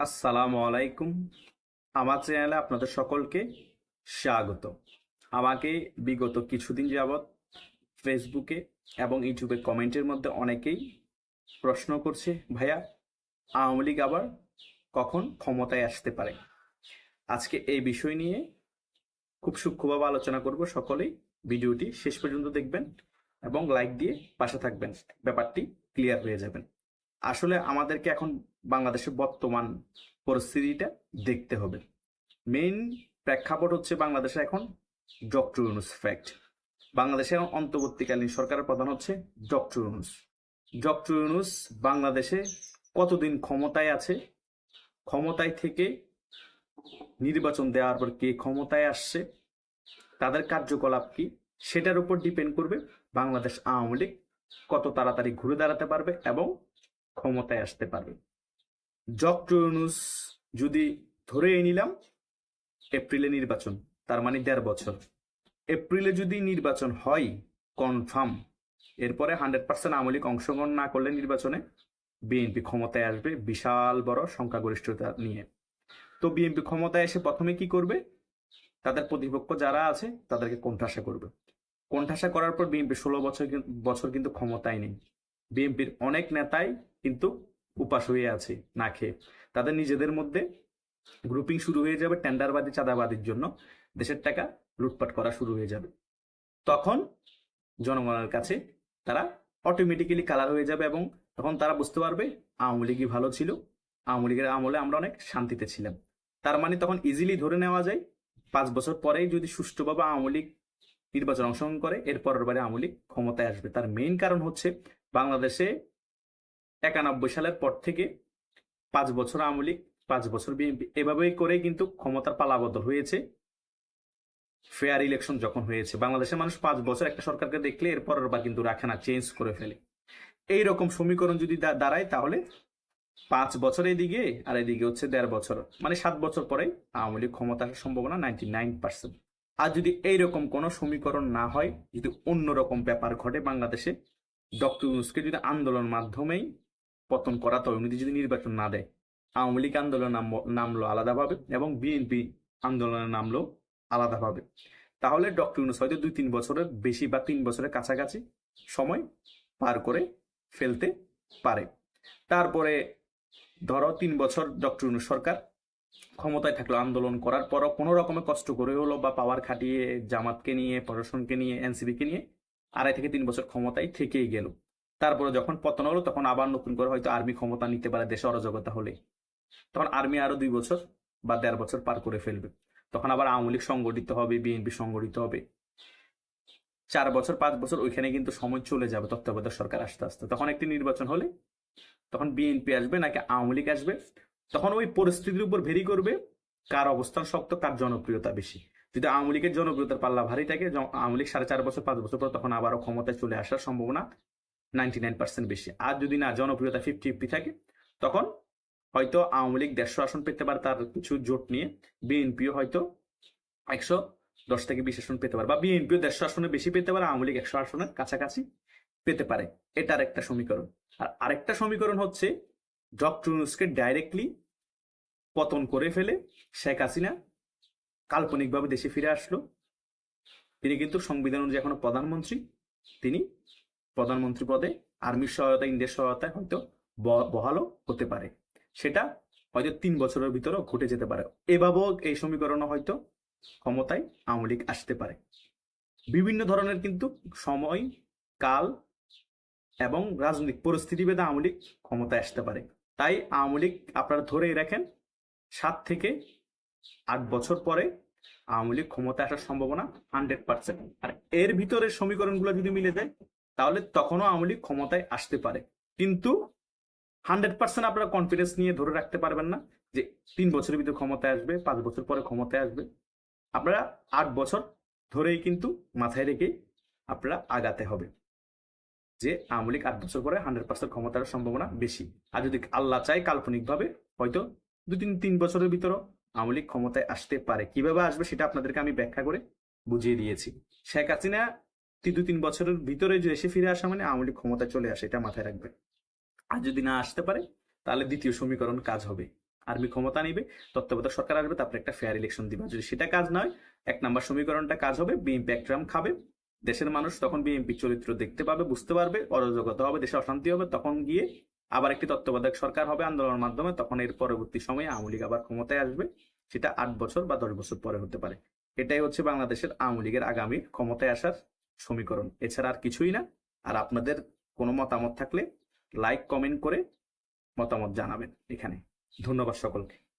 আসসালামু আলাইকুম। আমার চ্যানেলে আপনাদের সকলকে স্বাগত। আমাকে বিগত কিছুদিন যাবৎ ফেসবুকে এবং ইউটিউবে কমেন্টের মধ্যে অনেকেই প্রশ্ন করছে, ভাইয়া, আওয়ামী লীগ আবার কখন ক্ষমতায় আসতে পারে? আজকে এই বিষয় নিয়ে খুব সূক্ষ্মভাবে আলোচনা করব। সকলেই ভিডিওটি শেষ পর্যন্ত দেখবেন এবং লাইক দিয়ে পাশে থাকবেন। ব্যাপারটি ক্লিয়ার হয়ে যাবেন আসলে আমাদেরকে এখন বাংলাদেশের বর্তমান পরিস্থিতিটা দেখতে হবে। মেইন প্রেক্ষাপট হচ্ছে বাংলাদেশে এখন ডক্টর ইউনুস ফ্যাক্ট বাংলাদেশে এখন অন্তর্বর্তীকালীন সরকারের প্রধান হচ্ছে ডক্টর ইউনুস। ডক্টর ইউনুস বাংলাদেশে কতদিন ক্ষমতায় আছে? ক্ষমতায় থেকে নির্বাচন দেওয়ার পর কে ক্ষমতায় আসছে? তাদের কার্যকলাপ কি? সেটার উপর ডিপেন্ড করবে বাংলাদেশ আওয়ামী লীগ কত তাড়াতাড়ি ঘুরে দাঁড়াতে পারবে এবং ক্ষমতায় আসতে পারবে। ডক্টর ইউনুস যদি ধরেই নিলাম, এপ্রিলে নির্বাচন, তার মানে দেড় বছর। এপ্রিলে যদি নির্বাচন হয় কনফার্ম এরপরে হান্ড্রেড পার্সেন্ট আওয়ামী লীগ অংশগ্রহণ না করলে নির্বাচনে বিএনপি ক্ষমতায় আসবে, বিশাল বড় সংখ্যাগরিষ্ঠতা নিয়ে। তো বিএনপি ক্ষমতায় এসে প্রথমে কি করবে? তাদের প্রতিপক্ষ যারা আছে, তাদেরকে কোণঠাসা করবে। কোণঠাসা করার পর বিএনপি ষোলো বছর বছর কিন্তু ক্ষমতায় নেই। বিএনপির অনেক নেতাই কিন্তু উপাস হয়ে আছে, না খেয়ে। তাদের নিজেদের মধ্যে গ্রুপিং শুরু হয়ে যাবে টেন্ডারবাদী চাঁদাবাদির জন্য। দেশের টাকা লুটপাট করা শুরু হয়ে যাবে। তখন জনগণের কাছে তারা অটোমেটিক্যালি কালার হয়ে যাবে এবং তখন তারা বুঝতে পারবে আওয়ামী লীগই ভালো ছিল। আওয়ামী লীগের আমলে আমরা অনেক শান্তিতে ছিলাম। তার মানে তখন ইজিলি ধরে নেওয়া যায়, পাঁচ বছর পরেই যদি সুষ্ঠুভাবে আওয়ামী লীগ নির্বাচন অংশগ্রহণ করে, এর পরের বারে আওয়ামী লীগ ক্ষমতায় আসবে। তার মেইন কারণ হচ্ছে বাংলাদেশে একানব্বই সালের পর থেকে পাঁচ বছর আওয়ামী লীগ, পাঁচ বছর বিএনপি, এভাবেই করে কিন্তু ক্ষমতার পালাবদল হয়েছে। ফেয়ার ইলেকশন যখন হয়েছে, বাংলাদেশের মানুষ পাঁচ বছর একটা সরকারকে দেখলে এর পরের বার কিন্তু রাখে না চেঞ্জ করে ফেলে। এই রকম সমীকরণ যদি দাঁড়ায় তাহলে পাঁচ বছর এদিকে আর এদিকে হচ্ছে দেড় বছর মানে সাত বছর পরে আওয়ামী লীগ ক্ষমতা আসার সম্ভাবনা নাইনটি নাইন পার্সেন্ট আর যদি এইরকম কোনো সমীকরণ না হয়, যদি অন্যরকম ব্যাপার ঘটে বাংলাদেশে ডক্টর ইউনুসকে যদি আন্দোলন মাধ্যমেই পতন করাতে হয় উনি যদি নির্বাচন না দেয়, আওয়ামী লীগ আন্দোলন নামলো আলাদাভাবে এবং বিএনপি আন্দোলনে নামলো আলাদাভাবে। তাহলে ডক্টর ইউনুস হয়তো দুই তিন বছরের বেশি বা তিন বছরের কাছাকাছি সময় পার করে ফেলতে পারে। তারপরে ধরো তিন বছর ডক্টর ইউনুস সরকার ক্ষমতায় থাকল, আন্দোলন করার পরও কোনো রকমের কষ্ট করে হলো বা পাওয়ার খাটিয়ে, জামাতকে নিয়ে, প্রশাসনকে নিয়ে এনসিবিকে নিয়ে আড়াই থেকে তিন বছর ক্ষমতায় থেকেই গেল। তারপরে যখন পতন হলো, তখন আবার নতুন করে হয়তো আর্মি ক্ষমতা নিতে পারে দেশে অরাজকতা হলে তখন আর্মি আরও দুই বছর বা দেড় বছর পার করে ফেলবে। তখন আবার আওয়ামী লীগ সংগঠিত হবে, বিএনপি সংগঠিত হবে। চার বছর, পাঁচ বছর ওইখানে কিন্তু সময় চলে যাবে তত্ত্বাবধায়ক সরকার আস্তে আস্তে। তখন একটি নির্বাচন হলে তখন বিএনপি আসবে, নাকি আওয়ামী লীগ আসবে? তখন ওই পরিস্থিতির উপর ভেরি করবে, কার অবস্থান শক্ত, কার জনপ্রিয়তা বেশি। যদি আওয়ামী লীগের জনপ্রিয়তার পাল্লা ভারী থাকে আওয়ামী লীগ সাড়ে চার বছর, পাঁচ বছর পর তখন আবারও ক্ষমতায় চলে আসার সম্ভাবনা নাইনটি নাইন পার্সেন্ট বেশি। আর যদি না, জনপ্রিয়তা ফিফটি ফিফটি থাকে, তখন হয়তো আওয়ামী লীগ দেড়শো আসন পেতে পারে তার কিছু জোট নিয়ে। বিএনপিও হয়তো একশো দশ থেকে বিশ আসন পেতে পারে বা বিএনপিও দেড়শো আসনে বেশি পেতে পারে, আওয়ামী লীগ একশো আসনের কাছাকাছি পেতে পারে। এটার একটা সমীকরণ। আর আরেকটা সমীকরণ হচ্ছে, ডক্টর ইউনুসকে ডাইরেক্টলি পতন করে ফেলে শেখ হাসিনা কাল্পনিকভাবে দেশে ফিরে আসলো। তিনি কিন্তু সংবিধান অনুযায়ী এখনও প্রধানমন্ত্রী। তিনি প্রধানমন্ত্রী পদে আর্মির সহায়তা, ইন্ডিয়ার সহায়তায় হয়তো বহালও হতে পারে। সেটা হয়তো তিন বছরের ভিতরেও ঘটে যেতে পারে। এভাবেও এই সমীকরণও হয়তো ক্ষমতায় আওয়ামী লীগ আসতে পারে। বিভিন্ন ধরনের কিন্তু সময়, কাল এবং রাজনৈতিক পরিস্থিতি ভেদে আওয়ামী লীগ ক্ষমতায় আসতে পারে। তাই আওয়ামী লীগ আপনারা ধরেই রাখেন, সাত থেকে আট বছর পরে আওয়ামী লীগ ক্ষমতায় আসার সম্ভাবনা হান্ড্রেড পার্সেন্ট আর এর ভিতরে সমীকরণগুলো যদি মিলে যায় তাহলে তখনও আওয়ামী লীগ ক্ষমতায় আসতে পারে। কিন্তু হান্ড্রেড পার্সেন্ট আপনারা কনফিডেন্স নিয়ে ধরে রাখতে পারবেন না যে তিন বছরের ভিতরে ক্ষমতায় আসবে, পাঁচ বছর পরে ক্ষমতায় আসবে। আপনারা আট বছর ধরেই কিন্তু মাথায় রেখে আপনারা আগাতে হবে যে আওয়ামী লীগ আট বছর পরে হান্ড্রেড পার্সেন্ট ক্ষমতার সম্ভাবনা বেশি। আর যদি আল্লাহ চায় কাল্পনিকভাবে, হয়তো দু তিন তিন বছরের ভিতরও আওয়ামী লীগ ক্ষমতায় আসতে পারে। কীভাবে আসবে সেটা আপনাদেরকে আমি ব্যাখ্যা করে বুঝিয়ে দিয়েছি। শেখ হাসিনা দু তিন বছরের ভিতরে এসে ফিরে আসা মানে আওয়ামী লীগ ক্ষমতায় চলে আসে, এটা মাথায় রাখবে। আর যদি না আসতে পারে, তাহলে দ্বিতীয় সমীকরণ কাজ হবে। আর্মি ক্ষমতা নিবে, তত্ত্বাবধায়ক সরকার আসবে, তারপরে একটা ফেয়ার ইলেকশন দিবে। যদি সেটা কাজ নয়, এক নাম্বার সমীকরণটা কাজ হবে বিএনপি একট্রাম খাবে। দেশের মানুষ তখন বিএনপি চরিত্র দেখতে পাবে, বুঝতে পারবে, অরাজকতা হবে, দেশে অশান্তি হবে, তখন গিয়ে আবার একটি তত্ত্বাবধায়ক সরকার হবে আন্দোলনের মাধ্যমে, তখন এর পরবর্তী সময়ে আওয়ামী লীগ আবার ক্ষমতায় আসবে। সেটা আট বছর বা দশ বছর পরে হতে পারে। এটাই হচ্ছে বাংলাদেশের আওয়ামী লীগের আগামী ক্ষমতায় আসার সমীকরণ। এছাড়া আর কিছুই না। আর আপনাদের কোনো মতামত থাকলে লাইক কমেন্ট করে মতামত জানাবেন এখানে। ধন্যবাদ সকলকে।